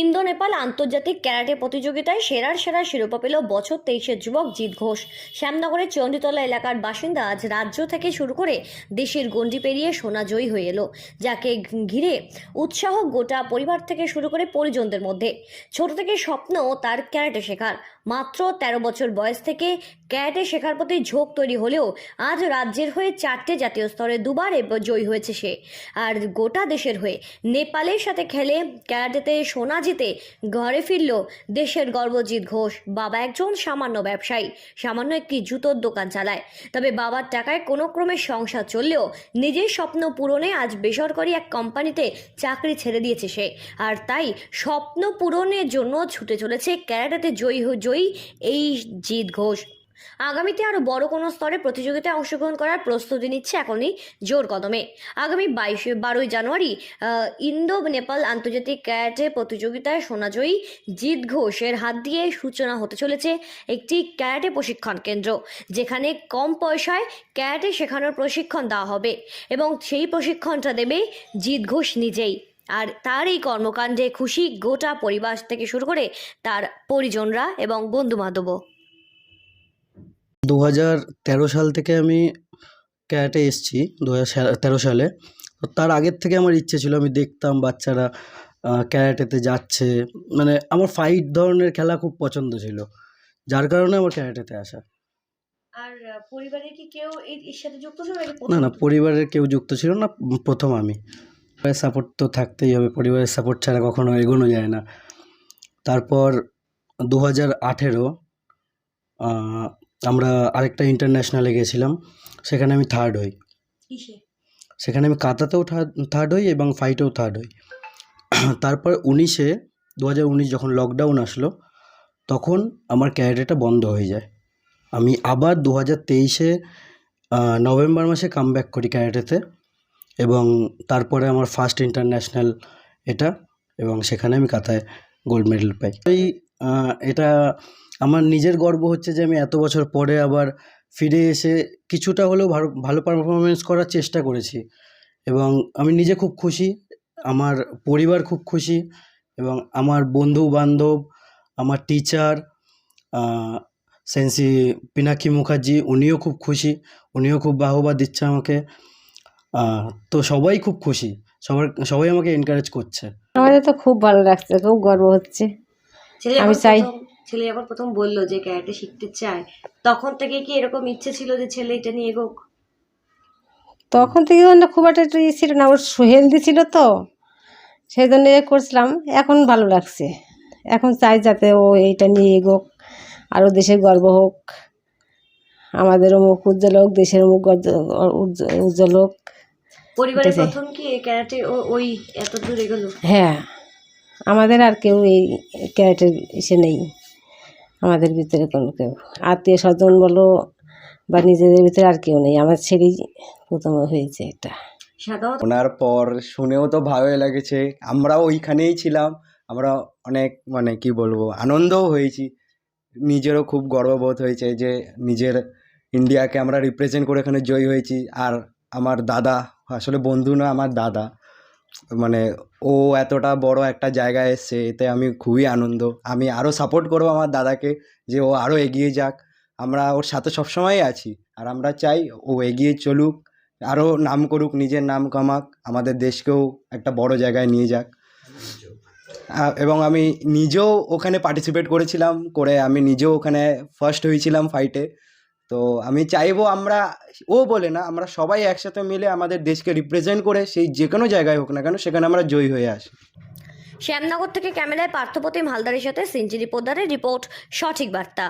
Indo Nepal আন্তর্জাতিক karate প্রতিযোগিতায় সেরার সেরা শিরোপা পেল বছর তেইশের যুবক জিৎ ঘোষ। শ্যামনগরের চণ্ডীতলা এলাকার বাসিন্দা আজ রাজ্য থেকে শুরু করে দেশের গণ্ডি পেরিয়ে সোনা জয়ী হয়ে এলো, যাকে ঘিরে উৎসাহ গোটা পরিবার থেকে শুরু করে পরিজনদের মধ্যে। ছোট থেকে স্বপ্ন তার ক্যারাটে শেখার। মাত্র তেরো বছর বয়স থেকে ক্যারাটে শেখার প্রতি ঝোঁক তৈরি হলেও আজ রাজ্যের হয়ে চারটে জাতীয় স্তরে দুবার জয়ী হয়েছে সে। আর গোটা দেশের হয়ে নেপালের সাথে খেলে ক্যারাটেতে সোনা জিতে ঘরে ফিরল দেশের গর্বজিৎ ঘোষ। বাবা একজন সামান্য ব্যবসায়ী, সামান্য একটি জুতোর দোকান চালায়। তবে বাবার টাকায় কোনো ক্রমে সংসার চললেও নিজের স্বপ্ন পূরণে আজ বেসরকারি এক কোম্পানিতে চাকরি ছেড়ে দিয়েছে সে। আর তাই স্বপ্ন পূরণের জন্য ছুটে চলেছে ক্যারাটাতে জয়ী জয়ী এই জিৎ ঘোষ। আগামীতে আরও বড় কোনো স্তরে প্রতিযোগিতায় অংশগ্রহণ করার প্রস্তুতি নিচ্ছে এখনই জোর কদমে। আগামী বাইশে, বারোই জানুয়ারি ইন্দো, নেপাল আন্তর্জাতিক ক্যারাটে প্রতিযোগিতায় সোনাজয়ী জিৎ ঘোষের হাত দিয়ে সূচনা হতে চলেছে একটি ক্যারাটে প্রশিক্ষণ কেন্দ্র, যেখানে কম পয়সায় ক্যারাটে শেখানোর প্রশিক্ষণ দেওয়া হবে এবং সেই প্রশিক্ষণটা দেবে জিৎ ঘোষ নিজেই। আর তার এই কর্মকাণ্ডে খুশি গোটা পরিবার থেকে শুরু করে তার পরিজনরা এবং বন্ধুবান্ধবও। দু হাজার তেরো সাল থেকে আমি ক্যারাটে এসেছি দু হাজার তেরো সালে। তো তার আগের থেকে আমার ইচ্ছে ছিল আমি দেখতাম বাচ্চারা ক্যারাটেতে যাচ্ছে। মানে আমার ফাইট ধরনের খেলা খুব পছন্দ ছিল যার কারণে আমার ক্যারাটেতে আসা। আর পরিবারে কি কেউ এর সাথে যুক্ত ছিল না না পরিবারের কেউ যুক্ত ছিল না প্রথম আমি। পরিবারের সাপোর্ট তো থাকতেই হবে পরিবারের সাপোর্ট ছাড়া কখনো এগোনো যায় না। তারপর দু হাজার আঠেরো আমরা আরেকটা ইন্টারন্যাশনালে গেছিলাম সেখানে আমি থার্ড হই। সেখানে আমি কাতাতেও থার্ড হই এবং ফাইটেও থার্ড হই। তারপর উনিশে দু হাজার উনিশ যখন লকডাউন আসলো তখন আমার ক্যারাটেটা বন্ধ হয়ে যায়। আমি আবার দু হাজার তেইশে নভেম্বর মাসে কাম ব্যাক করি ক্যারাটেতে এবং তারপরে আমার ফার্স্ট ইন্টারন্যাশনাল এটা এবং সেখানে আমি কাতায় গোল্ড মেডেল পাই। এই এটা আমার নিজের গর্ব হচ্ছে যে আমি এত বছর পরে আবার ফিরে এসে কিছুটা হলেও ভালো ভালো পারফরমেন্স করার চেষ্টা করেছি। এবং আমি নিজে খুব খুশি, আমার পরিবার খুব খুশি, এবং আমার বন্ধু বান্ধব আমার টিচার সেন্সি পিনাকি মুখার্জি উনিও খুব খুশি, উনিও খুব বাহবা দিচ্ছে আমাকে। তো সবাই খুব খুশি, সবার, সবাই আমাকে এনকারেজ করছে। আমাদের তো খুব ভালো লাগছে, খুব গর্ব হচ্ছে। ছেলে আমি চাই। ছেলে যখন প্রথম বলল যে ক্যারাটে শিখতে চায় তখন থেকে কি এরকম ইচ্ছে ছিল যে ছেলে এটা নিয়ে এগোক? তখন থেকে ওর না খুব একটা ইয়ে ছিল না ওর হেলদি ছিল তো সেই জন্য করছিলাম। এখন ভালো লাগছে। এখন চাই যাতে ও এইটা নিয়ে এগোক আরও দেশের গর্ব হোক। আমাদেরও মুখ উজ্জ্বল হোক দেশের মুখ উজ্জ- উজ্জ্বল হোক। পরিবারে এটাই চাই। প্রথম কি ক্যারাটে ওই এত দূর এগোলো? হ্যাঁ। আমাদের আর কেউ এই ক্যারেটের ইসে নেই। আমাদের ভিতরে কোনো কেউ। আত্মীয় স্বজন বলো বা নিজেদের ভিতরে আর কেউ নেই। আমার ছেলেই প্রথম হয়েছে এটা। ওনার পর শুনেও তো ভালোই লেগেছে। আমরাও ওইখানেই ছিলাম। আমরা অনেক মানে কি বলব আনন্দও হয়েছি। নিজেরও খুব গর্ববোধ হয়েছে যে নিজের ইন্ডিয়াকে আমরা রিপ্রেজেন্ট করে এখানে জয়ী হয়েছি। আর আমার দাদা আসলে বন্ধু না আমার দাদা। মানে ও এতটা বড় একটা জায়গায় এসছে, এতে আমি খুবই আনন্দ। আমি আরও সাপোর্ট করব আমার দাদাকে যে ও আরও এগিয়ে যাক। আমরা ওর সাথে সবসময় আছি আর আমরা চাই ও এগিয়ে চলুক আরও নাম করুক, নিজের নাম কামাক, আমাদের দেশকেও একটা বড় জায়গায় নিয়ে যাক। এবং আমি নিজেও ওখানে পার্টিসিপেট করেছিলাম, করে আমি নিজেও ওখানে ফার্স্ট হয়েছিলাম ফাইটে তো আমি চাইব আমরা, ও বলে না, আমরা সবাই একসাথে মিলে আমাদের দেশকে রিপ্রেজেন্ট করে সেই যে কোনো জায়গায় হোক না কেন সেখানে আমরা জয়ী হয়ে আসি। শ্যামনগর থেকে ক্যামেরায় পার্থপ্রতিম হালদারের সাথে সেঞ্চুরি পোদ্দারের রিপোর্ট, সঠিক বার্তা।